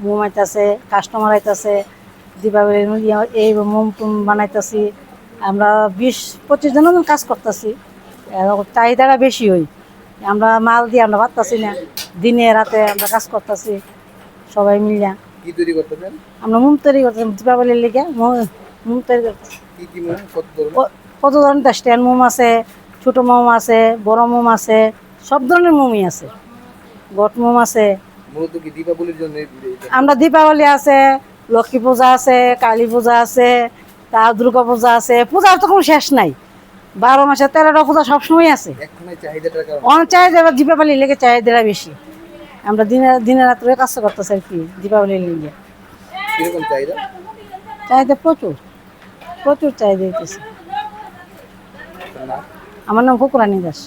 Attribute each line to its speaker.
Speaker 1: মোম আইতাছে কাস্টমার আইতাছে দীপাবলির এই মোম টুম বানাইতাছি। আমরা বিশ পঁচিশ জনের মতন কাজ করতেছি। চাহিদাটা বেশি হই আমরা মাল দিয়ে আমরা পারতাছি না। দিনে রাতে আমরা কাজ করতেছি সবাই মিলিয়া।
Speaker 2: কি তৈরি করতেছেন?
Speaker 1: আমরা মোম তৈরি করতেছি দীপাবলির লেগে। মো- মোম তৈরি করতেছি
Speaker 2: কত ধরনের?
Speaker 1: স্ট্যান্ড মোম আছে ছোট মোম আছে বড় মোম আছে সব ধরনের মোমই আছে। গট মোম আছে আমরা দীপাবলি আছে লক্ষ্মী পূজা আছে কালী পূজা আছে তার দুর্গা পূজা আছে। পূজার তো কোনো শেষ নাই। বারো মাসে তেরোটা পূজা সবসময় আছে। অনেক চাহিদা দীপাবলি লেগে চাহিদাটা বেশি। আমরা দিনে দিনে রাত্রে কাজ করতেছি আর কি দীপাবলির লেগে।
Speaker 2: চাহিদা?
Speaker 1: প্রচুর। প্রচুর চাহিদা দিতেছে। আমার নাম ফকুরানি দাস।